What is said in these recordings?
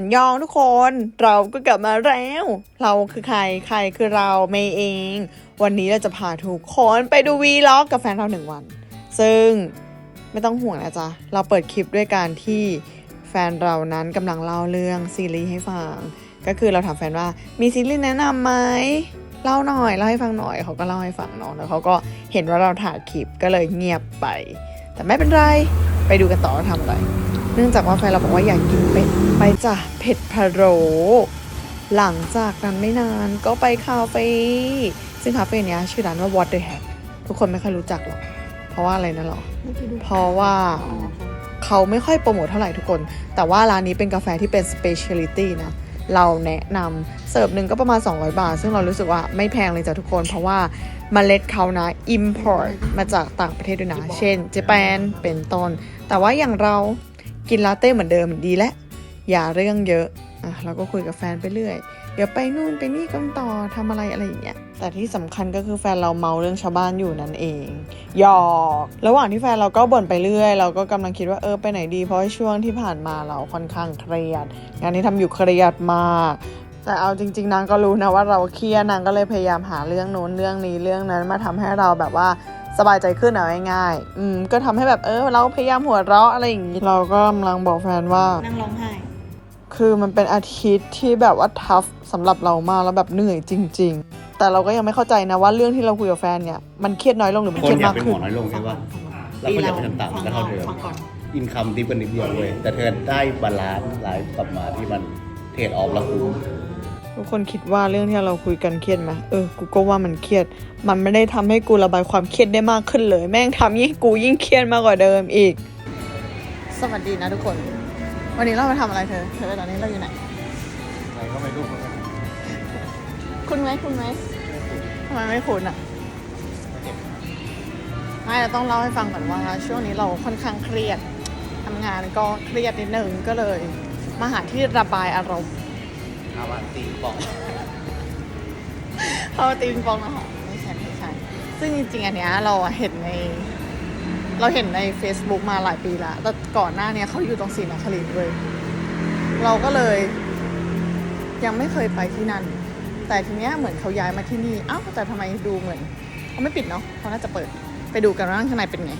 อันยองทุกคนเราก็กลับมาแล้ว เราคือใครใครคือเราเมย์เอง วันนี้เราจะพาทุกคนไปดูวีล็อกกับแฟนเราหนึ่งวัน ซึ่งไม่ต้องห่วงนะจ๊ะ เราเปิดคลิปด้วยการที่แฟนเรานั้นกำลังเล่าเรื่องซีรีส์ให้ฟัง ก็คือเราถามแฟนว่ามีซีรีส์แนะนำไหมเล่าหน่อยเล่าให้ฟังหน่อยเขาก็เล่าให้ฟังเนาะแล้วเขาก็เห็นว่าเราถ่ายคลิปก็เลยเงียบไป แต่ไม่เป็นไรไปดูกันต่อว่าทำอะไร เนื่องจากว่าแฟนเราบอกว่าอยากกินเป็ดไปจ้ะเผ็ดพะโล้หลังจากนั้นไม่นานก็ไปคาเฟ่ซึ่งคาเฟ่เนี้ยชื่อร้านว่า What the Heck ทุกคนไม่ค่อยรู้จักหรอก เพราะว่าอะไรนะหรอ เพราะว่าเขาไม่ค่อยโปรโมทเท่าไหร่ทุกคน แต่ว่าร้านนี้เป็นกาแฟที่เป็น specialty นะ เราแนะนำเสิร์ฟหนึ่งก็ประมาณ 200 บาท ซึ่งเรารู้สึกว่าไม่แพงเลยจ้ะทุกคน เพราะว่าเมล็ดเขานะ import มาจากต่างประเทศด้วยนะ เช่นญี่ปุ่นเป็นต้น แต่ว่าอย่างเรา กินลาเต้เหมือนเดิมดีแล้วอย่าเรื่องเยอะอะเราก็คุยกับแฟนไปเรื่อย เดี๋ยวไปนู่นไปนี่กันต่อทำอะไรอะไรอย่างเงี้ยแต่ที่สำคัญก็คือแฟนเราเมาเรื่องชาวบ้านอยู่นั่นเองหยอกระหว่างที่แฟนเราก็บ่นไปเรื่อย เราก็กำลังคิดว่าเออไปไหนดีเพราะช่วงที่ผ่านมาเราค่อนข้างเครียดงานที่ทำอยู่เครียดมากแต่เอาจริง ๆนางก็รู้นะว่าเราเครียดนางก็เลยพยายามหาเรื่องโน้นเรื่องนี้เรื่องนั้นมาทำให้เราแบบว่า สบายใจขึ้นเอาง่ายๆอืมก็ทำให้แบบเออเราพยายามหัวเราะอะไรอย่างงี้ เราก็กำลังบอกแฟนว่านั่งร้องไห้คือมันเป็นอาทิตย์ที่แบบว่าทัฟสำหรับเรามากแล้วแบบเหนื่อยจริง ๆ แต่เราก็ยังไม่เข้าใจนะว่าเรื่องที่เราคุยกับแฟนเนี่ยมันเครียดน้อยลงหรือมันคเคนรียดอยากมากเป็นหขึ้มนอน้อยลงใช่ปะแล้วคนอยากเป็นต่ำๆมันก็เท่าเดิมฟังก่อนอินคัมดิฟกันนิดเดียวเว้ยแต่เธอได้บาลานซ์ไลฟ์กลับมาที่มันเทรดออฟแล้วคุ้ม ทุกคนคิดว่าเรื่องที่เราคุยกันเครียดไหมเออ กูก็ว่ามันเครียด มันไม่ได้ทำให้กูระบายความเครียดได้มากขึ้นเลย แม่งทำยิ่งกูยิ่งเครียดมากกว่าเดิมอีก สวัสดีนะทุกคน วันนี้เรามาทำอะไรเธอ เธอตอนนี้เราอยู่ไหนอะไรก็ไม่รู้คุณไหมคุณไหมทำไมไม่คุณอะไม่เราต้องเล่าให้ฟังก่อนว่า ช่วงนี้เราค่อนข้างเครียดทำงานก็เครียดนิดนึงก็เลย มาหาที่ระบายอารมณ์ อาวันตีบอกเขาตีปิงปองนะคะไม่ใช่ไม่ใช่ซึ่งจริงๆอันเนี้ยเราอะเห็นใน เราเห็นใน Facebook มาหลายปีแล้วแต่ก่อนหน้าเนี้ยเขาอยู่ตรงศรีนครินทร์เลย เราก็เลย ยังไม่เคยไปที่นั่น แต่ทีเนี้ยเหมือนเขาย้ายมาที่นี่อ้าวแต่ทำไมดูเหมือนเขาไม่ปิดเนาะเขาน่าจะเปิดไปดูกันว่าข้างในเป็นไง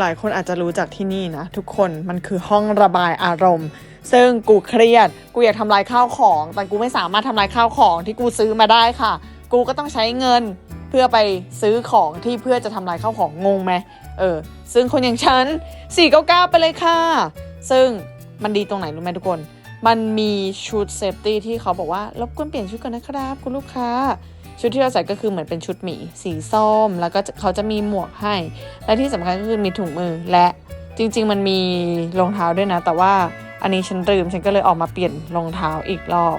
หลายๆ คนอาจจะรู้จักที่นี่นะ ทุกคนมันคือห้องระบายอารมณ์ ซึ่งกูเครียด กูอยากทำลายข้าวของ แต่กูไม่สามารถทำลายข้าวของที่กูซื้อมาได้ค่ะ กูก็ต้องใช้เงินเพื่อไปซื้อของที่เพื่อจะทำลายข้าวของงงไหมเออ ซึ่งคนอย่างฉัน 499 ไปเลยค่ะ ซึ่งมันดีตรงไหนรู้ไหมทุกคน มันมีชุดเซฟตี้ที่เขาบอกว่ารบกวนเปลี่ยนชุดก่อนนะครับ คุณลูกค้า ชุดที่เราใส่ก็คือเหมือนเป็นชุดหมีสีส้ม แล้วก็เขาจะมีหมวกให้ และที่สำคัญก็คือมีถุงมือและจริง ๆ มันมีรองเท้าด้วยนะ แต่ว่า อันนี้ฉันลืมฉันก็เลยออกมาเปลี่ยนรองเท้าอีกรอบ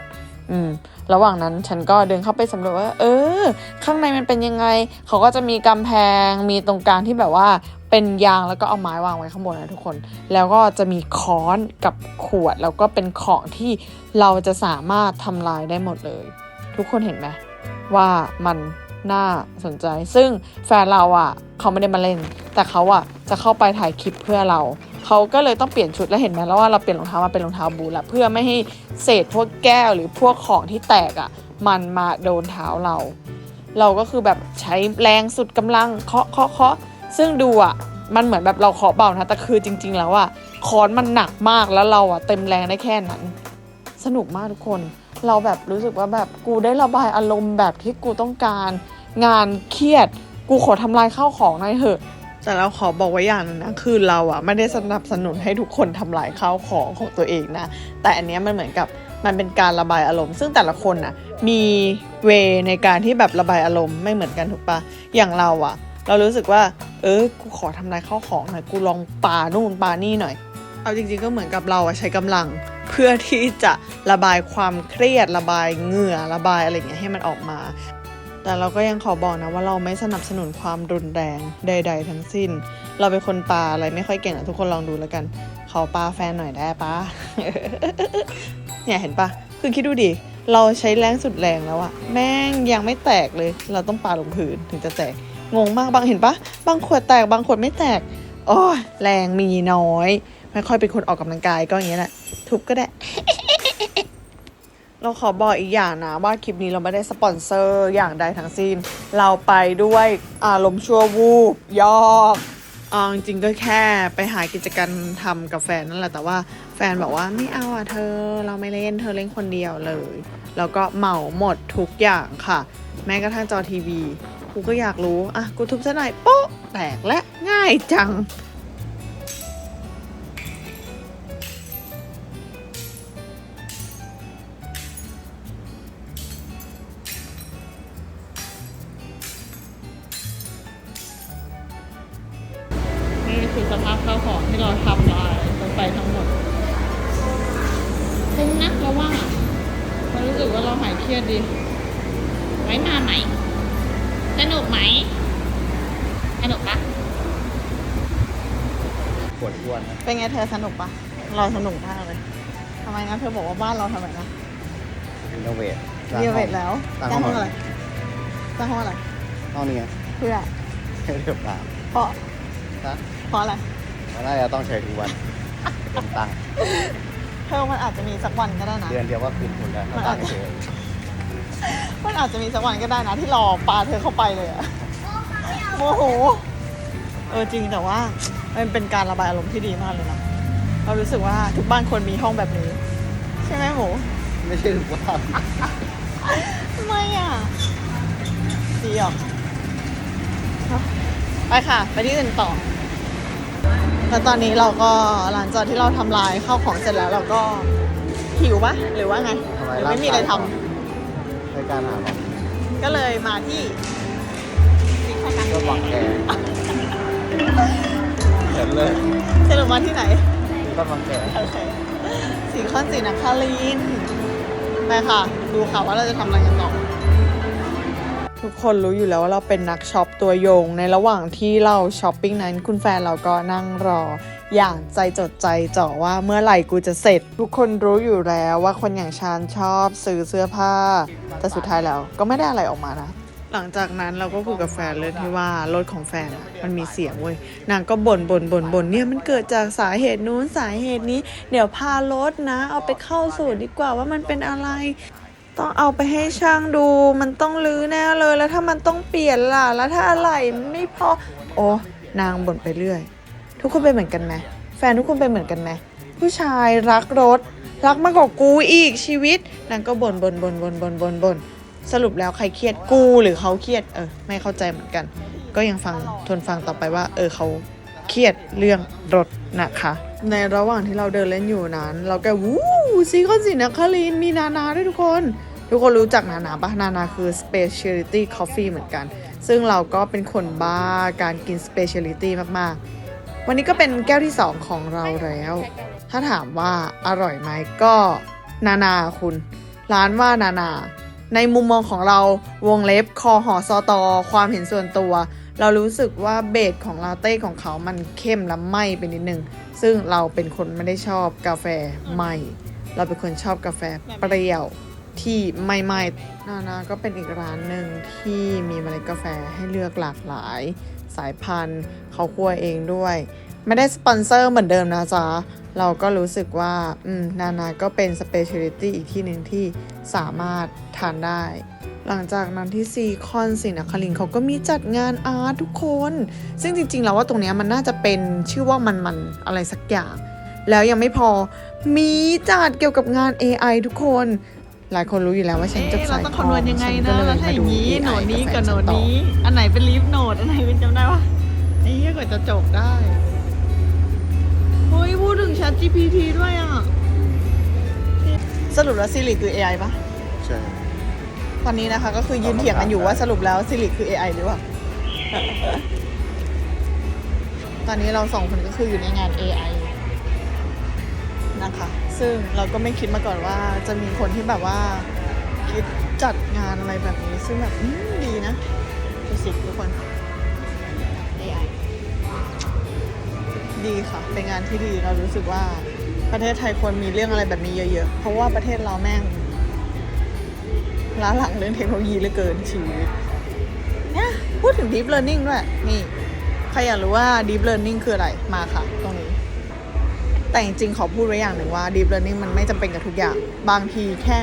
อืม ระหว่างนั้นฉันก็เดินเข้าไปสำรวจว่า เออ ข้างในมันเป็นยังไง เขาก็จะมีกำแพง มีตรงกลางที่แบบว่าเป็นยางแล้วก็เอาไม้วางไว้ข้างบนนะทุกคน แล้วก็จะมีค้อนกับขวดแล้วก็เป็นของที่เราจะสามารถทำลายได้หมดเลย ทุกคนเห็นไหมว่ามัน น่าสนใจ ซึ่งแฟนเราอะเขาไม่ได้มาเล่น แต่เขาอะจะเข้าไปถ่ายคลิปเพื่อเรา เขาก็เลยต้องเปลี่ยนชุดแล้วเห็นไหมแล้วว่าเราเปลี่ยนรองเท้ามาเป็นรองเท้าบูทละเพื่อไม่ให้เศษพวกแก้วหรือพวกของที่แตกอะมันมาโดนเท้าเรา เราก็คือแบบใช้แรงสุดกำลังเคาะเคาะเคาะซึ่งดูอะมันเหมือนแบบเราเคาะเบานะแต่คือจริง ๆ แล้วอะค้อนมันหนักมากแล้วเราอะเต็มแรงได้แค่นั้น สนุกมากทุกคนเราแบบรู้สึกว่าแบบกูได้ระบายอารมณ์แบบที่กูต้องการ งานเครียด กูขอทำลายข้าวของหน่อยเถอะ แต่เราขอบอกไว้อย่างหนึงนะคือเราอะไม่ได้สนับสนุนให้ทุกคนทำลายข้าวของของตัวเองนะ แต่อันเนี้ยมันเหมือนกับมันเป็นการระบายอารมณ์ ซึ่งแต่ละคนน่ะมีเวในการที่แบบระบายอารมณ์ไม่เหมือนกันถูกปะอย่างเราอะเรารู้สึกว่า เออกูขอทำลายข้าวของหน่อยกูลองปานู่นปานี่หน่อย เอาจริงๆก็เหมือนกับเราอะใช้กำลัง เพื่อที่จะระบายความเครียดระบายเหงื่อระบายอะไรอย่างเงี้ยให้มันออกมา แต่เราก็ยังขอบอกนะว่าเราไม่สนับสนุนความรุนแรงใด ๆ ทั้งสิ้น เราเป็นคนปาอะไรไม่ค่อยเก่งอะทุกคนลองดูแล้วกันขอปาแฟนหน่อยได้ปะเนี่ยเห็นปะคือคิดดูดิเราใช้แรงสุดแรงแล้วอะแม่งยังไม่แตกเลย เราต้องปาลงพื้นถึงจะแตกงงมากบางเห็นปะบางขวดแตกบางขวดไม่แตกโอ้ยแรงมีน้อย ไม่ค่อยเป็นคนออกกำลังกายก็อย่างเงี้ยแหละทุบก็ได้ เราขอบอกอีกอย่างนะว่าคลิปนี้เราไม่ได้สปอนเซอร์อย่างใดทั้งสิ้น เราไปด้วยอารมณ์ชั่ววูบยอกเอาจริงก็แค่ไปหากิจกรรมทำกับแฟนนั่นแหละแต่ว่าแฟนบอกว่าไม่เอาอะเธอ เราไม่เล่นเธอเล่นคนเดียวเลย แล้วก็เหมาหมดทุกอย่างค่ะ แม้กระทั่งจอทีวีกูก็อยากรู้ อะ กูทุบซะหน่อยโป๊ะแตกและง่ายจัง คือสภาพข้าวของที่เราทำลายลงไปทั้งหมดคุ้มนะเราว่าเรารู้สึกว่าเราหายเครียดดี ไว้มาไหมสนุกไหมสนุกปะปวดอ้วนนะเป็นไงเธอสนุกปะเราสนุกมากเลยทำไมนะเธอบอกว่าบ้านเราทำไมนะรีโนเวทเรียเวทแล้วสร้างสร้างห้ห้อองงอะไรสร้างห้องอะไรห้องนี้ไงเพื่อให้เรียบร้อยเพราะ นะเพราะอะไรเพราะน่าจะต้องใช้ทุกวันเป็นตังค์เธอมันอาจจะมีสักวันก็ได้นะ เดือนเดียวก็คืนทุนแล้วมันตัอาจงจะค์เฉยมันอาจจะมีสักวันก็ได้นะ ที่รอปลาเธอเข้าไปเลยอะโมโห เออจริงแต่ว่ามันเป็นการระบายอารมณ์ที่ดีมากเลยนะเรารู้สึกว่าทุกบ้านควรมีห้องแบบนี้ ใช่ไหมหมู ไม่ใช่ทุกวันทำไมอะดีออกไปค่ะ ไปที่อื่นต่อ แล้วตอนนี้เราก็หลังจากที่เราทำลายข้าวของเสร็จแล้วเราก็หิวปะหรือว่าไงทำไมหรือไม่มีอะไรทำในการหาของก็เลยมาที่สีข้าวกันก็วางแกเห็นเลยสรุปมาที่ไหน ก็วางแกโอเคสีข้อนสีนักคารินทร์ไปค่ะ ดูค่ะว่าเราจะทำอะไรกันต่อ ทุกคนรู้อยู่แล้วว่าเราเป็นนักช็อปตัวยง ในระหว่างที่เราช้อปปิ้งนั้น คุณแฟนเราก็นั่งรอ อย่างใจจดใจจ่อว่าเมื่อไหร่กูจะเสร็จ ทุกคนรู้อยู่แล้วว่าคนอย่างฉันชอบซื้อเสื้อผ้า แต่สุดท้ายแล้วก็ไม่ได้อะไรออกมานะหลังจากนั้นเราก็คุยกับแฟนเลยที่ว่ารถของแฟนอะมันมีเสียงเว้ยนางก็บ่นบ่นบ่นบ่นเนี่ยมันเกิดจากสาเหตุนู้นสาเหตุนี้ เดี๋ยวพารถนะ เอาไปเข้าสูตรดีกว่าว่ามันเป็นอะไร ต้องเอาไปให้ช่างดู มันต้องรื้อแน่เลย แล้วถ้ามันต้องเปลี่ยนล่ะ แล้วถ้าอะไรไม่พอ โอ้นางบ่นไปเรื่อย ทุกคนเป็นเหมือนกันไหมแฟนทุกคนเป็นเหมือนกันไหมผู้ชายรักรถ รักมากกว่ากูอีกชีวิต นางก็บ่นบ่นบ่นบ่นบ่นบ่นบ่นสรุปแล้วใครเครียดกูหรือเขาเครียด เออ ไม่เข้าใจเหมือนกัน ก็ยังฟังทนฟังต่อไปว่า เออเขาเครียดเรื่องรถนะคะ ในระหว่างที่เราเดินเล่นอยู่นั้น เราก็วู้ ซีคอนสินะคารินมีนานาด้วยทุกคน ทุกคนรู้จักนานาปะนานาคือ specialty coffee เหมือนกัน ซึ่งเราก็เป็นคนบ้าการกิน specialty มาก ๆ วันนี้ก็เป็นแก้วที่ 2 ของเราแล้ว ถ้าถามว่าอร่อยไหมก็นานาคุณ ร้านว่านานา ในมุมมองของเราวงเล็บคอหอซอตอ ความเห็นส่วนตัว เรารู้สึกว่าเบสของลาเต้ของเขามันเข้มและไหม้ไปนิดนึง ซึ่งเราเป็นคนไม่ได้ชอบกาแฟไหม้ เราเป็นคนชอบกาแฟเปรี้ยวที่ไม่ไหม้นานาก็เป็นอีกร้านหนึ่งที่มีเมล็ดกาแฟให้เลือกหลากหลาย สายพันธุ์เขาคั่วเองด้วย ไม่ได้สปอนเซอร์เหมือนเดิมนะจ๊ะ เราก็รู้สึกว่าอืมนานาก็เป็นสเปเชียลิตี้อีกที่หนึ่งที่สามารถทานได้ หลังจากนั้นที่ซีคอนสินครินทร์เขาก็มีจัดงานอาร์ตทุกคน ซึ่งจริงๆแล้วว่าตรงเนี้ยมันน่าจะเป็นชื่อว่ามันมันๆอะไรสักอย่าง แล้วยังไม่พอ มีจัดเกี่ยวกับงาน AI ทุกคน หลายคนรู้อยู่แล้วว่าฉันจบสายเราต้องคำนวณยังไงฉันะก็เลแล้วถ้าอย่างนี้ AI โหนดนี้กาแฟกับโหนดต่อนี้ อันไหนเป็นลีฟโหนดอันไหนเป็นจำได้ปะไอ้เหี้ยกว่าจะจบได้เฮ้ยพูดถึง Chat GPT ด้วยอะ สรุปแล้วซิริคือ AI ปะใช่ตอนนี้นะคะ ก็คือยืนเถียงกันอยู่ว่าสรุปแล้วซิริคือ AI หรือเปล่า ตอนนี้เราสองคนก็คืออยู่ในงาน AI นะคะ ซึ่งเราก็ไม่คิดมาก่อนว่าจะมีคนที่แบบว่าคิดจัดงานอะไรแบบนี้ ซึ่งแบบดีนะดูสิทุกคน AI ดีค่ะ เป็นงานที่ดีเรารู้สึกว่าประเทศไทยควรมีเรื่องอะไรแบบนี้เยอะๆ เพราะว่าประเทศเราแม่งล้าหลังเรื่องเทคโนโลยีเหลือเกินชีวิตเนี่ยพูดถึง Deep Learning ด้วย นี่ ใครอยากรู้ว่า Deep Learning คืออะไรมาค่ะ ตรงนี้ แต่จริงๆ ขอพูดไว้อย่างหนึ่งว่า deep learning มันไม่จำเป็นกับทุกอย่าง บางทีแค่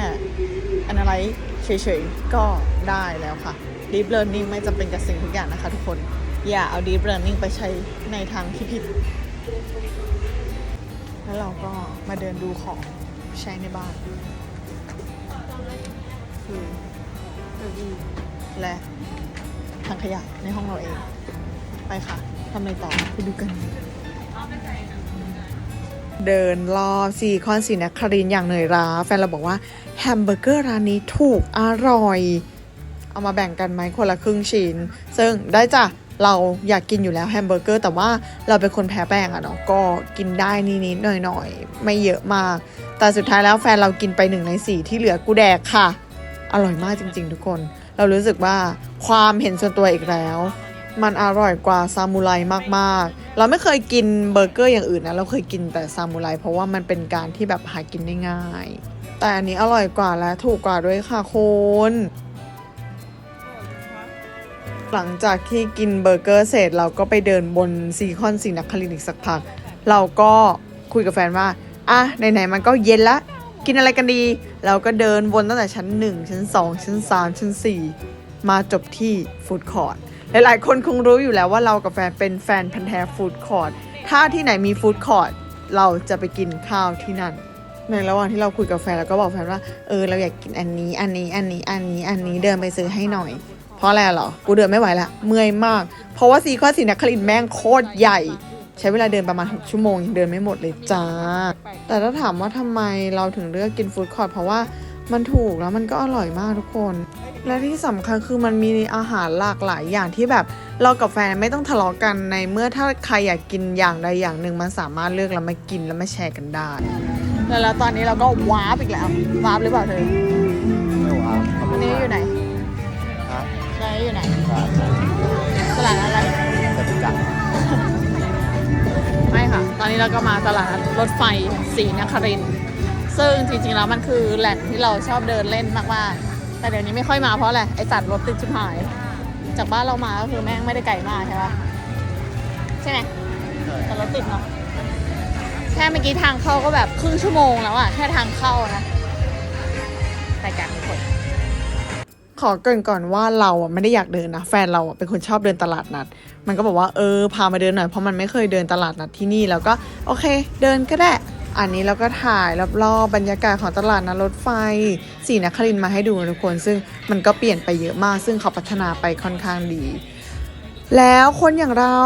analyze เฉยๆ ก็ได้แล้วค่ะ deep learning ไม่จำเป็นกับสิ่งทุกอย่างนะคะทุกคน อย่าเอา deep learning ไปใช้ในทางที่ผิด แล้วเราก็มาเดินดูของใช้ในบ้านคือเก้าอี้และถังขยะในห้องเราเอง ไปค่ะทำอะไรต่อไปดูกัน เดินรอบซีคอนสีนครินอย่างเหนื่อยล้า แฟนเราบอกว่าแฮมเบอร์เกอร์ร้านนี้ถูกอร่อย เอามาแบ่งกันไหมคนละครึ่งชิ้น ซึ่งได้จ้ะเราอยากกินอยู่แล้วแฮมเบอร์เกอร์แต่ว่าเราเป็นคนแพ้แป้งอะเนาะก็กินได้นิดๆหน่อยๆ ไม่เยอะมาก แต่สุดท้ายแล้วแฟนเรากินไปหนึ่งในสี่ที่เหลือกูแดกค่ะ อร่อยมากจริง ๆ ทุกคน เรารู้สึกว่าความเห็นส่วนตัวอีกแล้ว มันอร่อยกว่าซามูไรมากๆ เราไม่เคยกินเบอร์เกอร์อย่างอื่นนะ เราเคยกินแต่ซามูไรเพราะว่ามันเป็นการที่แบบหากินได้ง่าย แต่อันนี้อร่อยกว่าและถูกกว่าด้วยค่ะคุณหลังจากที่กินเบอร์เกอร์เสร็จเราก็ไปเดินบนซีคอนสีนักครินทร์อีกสักพัก เราก็คุยกับแฟนว่า อะไหนๆมันก็เย็นละ กินอะไรกันดี เราก็เดินวนตั้งแต่ชั้น 1 ชั้น 2 ชั้น 3 ชั้น 4 มาจบที่ฟู้ดคอร์ท หลายๆ คนคงรู้อยู่แล้วว่าเรากับแฟนเป็นแฟนพันธ์แท้ฟู้ดคอร์ทถ้าที่ไหนมีฟู้ดคอร์ทเราจะไปกินข้าวที่นั่น ในระหว่างที่เราคุยกับแฟนเราก็บอกแฟนว่า เออเราอยากกินอันนี้ อันนี้ อันนี้ อันนี้ อันนี้ เดินไปซื้อให้หน่อย เพราะอะไรเหรอ กูเดินไม่ไหวละ เมื่อยมาก เพราะว่าซีคอนสีนครินแม่งโคตรใหญ่ ใช้เวลาเดินประมาณ 6 ชั่วโมงยังเดินไม่หมดเลยจ้า แต่ถ้าถามว่าทำไมเราถึงเลือกกินฟู้ดคอร์ทเพราะว่า มันถูกแล้วมันก็อร่อยมากทุกคน และที่สำคัญคือมันมีอาหารหลากหลายอย่างที่แบบเรากับแฟนไม่ต้องทะเลาะกันในเมื่อถ้าใครอยากกินอย่างใดอย่างหนึ่งมันสามารถเลือกแล้วมากินแล้วมาแชร์กันได้แล้วตอนนี้เราก็วาร์ปอีกแล้ววาร์ปหรือเปล่าเธอไม่ว้าววันนี้อยู่ไหนครับใช่อยู่ไหนครับตลาดอะไรจตุจักรไม่ค่ะ ตอนนี้เราก็มาตลาดรถไฟศรีนครินทร์ ซึ่งจริงๆแล้วมันคือแหล่งที่เราชอบเดินเล่นมากๆ แต่เดี๋ยวนี้ไม่ค่อยมาเพราะอะไรไอ้จัดรถติดชิบหาย จากบ้านเรามาก็คือแม่งไม่ได้ไกลมากใช่ปะใช่ไหมแต่รถติดเนาะแค่เมื่อกี้ทางเข้าก็แบบครึ่งชั่วโมงแล้วอะแค่ทางเข้านะไปกันทุกคนขอเกรินก่อนว่าเราอะไม่ได้อยากเดินนะ แฟนเราอะเป็นคนชอบเดินตลาดนัด มันก็บอกว่าเออพามาเดินหน่อยเพราะมันไม่เคยเดินตลาดนัดที่นี่แล้วก็โอเค เดินก็ได้ อันนี้เราก็ถ่ายรอบๆบรรยากาศของตลาดนัดรถไฟสีนครินมาให้ดูทุกคน ซึ่งมันก็เปลี่ยนไปเยอะมาก ซึ่งเขาพัฒนาไปค่อนข้างดี แล้วคนอย่างเรา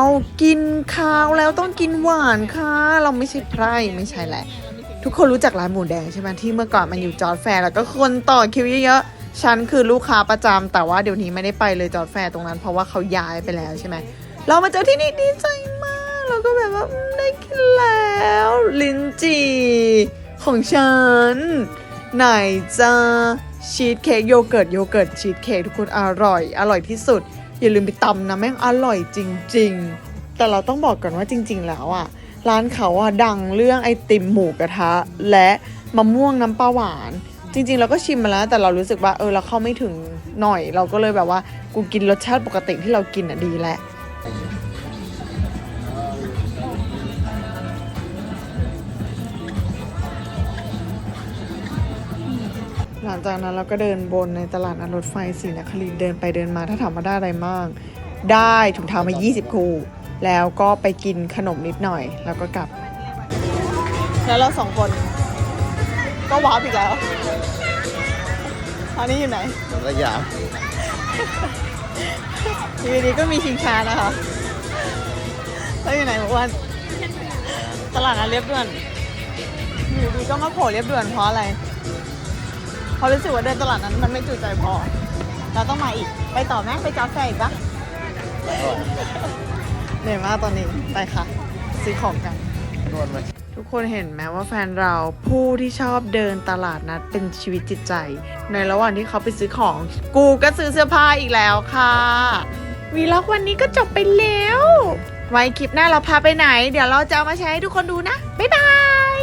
กินข้าวแล้วต้องกินหวานค่ะ เราไม่ใช่ไพร่ไม่ใช่แหละ ทุกคนรู้จักร้านหมูแดงใช่ไหมที่เมื่อก่อนมันอยู่จอร์ดแฟร์แล้วก็คนต่อคิวเยอะๆฉันคือลูกค้าประจำแต่ว่าเดี๋ยวนี้ไม่ได้ไปเลยจอร์ดแฟร์ตรงนั้น เพราะว่าเขาย้ายไปแล้วใช่ไหมเรามาเจอที่นี่ดีใจม เราก็แบบว่าได้กินแล้ว ลิ้นจี่ของฉัน ไหนจะชีสเค้กโยเกิร์ตโยเกิร์ตชีสเค้กทุกคนอร่อย อร่อยที่สุด อย่าลืมไปตำนะแม่งอร่อยจริง ๆ แต่เราต้องบอกก่อนว่าจริง ๆ แล้วอะร้านเขาอะดังเรื่องไอติมหมูกระทะ และมะม่วงน้ำปลาหวาน จริง ๆ เราก็ชิมมาแล้ว แต่เรารู้สึกว่าเออเราเข้าไม่ถึงหน่อย เราก็เลยแบบว่ากูกินรสชาติปกติที่เรากินอะดีแหล้ว ลังจากนั้นเราก็เดินบนในตลาดนัดรถไฟศรีนครินทร์เดินไปเดินมาถ้าถามว่าได้อะไรมาก ได้ถุงเท้ามา 20 คู่ แล้วก็ไปกินขนมนิดหน่อย แล้วก็กลับ แล้วเราสองคน ก็ว้าร์ปอีกแล้วอันนี้อยู่ไหนระยามอยู่ดีๆก็มีชิงช้านะคะแล้วอยู่ไหนบอกว่าตลาดนัดเรียบด่วนอยู่ดีๆก็มาโผล่เรียบด่วนเพราะอะไรเพรารู้สึกว่าเดินตลาดนั้นมันไม่จุใจพอ เราต้องมาอีก ไปต่อแม่ไปจอแฟอีกปะเหนื่อยมากตอนนี้ ไปค่ะ ซื้อของกัน ทุกคนเห็นไหมว่าแฟนเราผู้ที่ชอบเดินตลาดนัดเป็นชีวิตจิตใจ ในระหว่างที่เขาไปซื้อของ กูก็ซื้อเสื้อผ้าอีกแล้วค่ะ วีล็อกวันนี้ก็จบไปแล้ว ไว้คลิปหน้าเราพาไปไหน เดี๋ยวเราจะเอามาแชร์ให้ทุกคนดูนะ บ๊ายบาย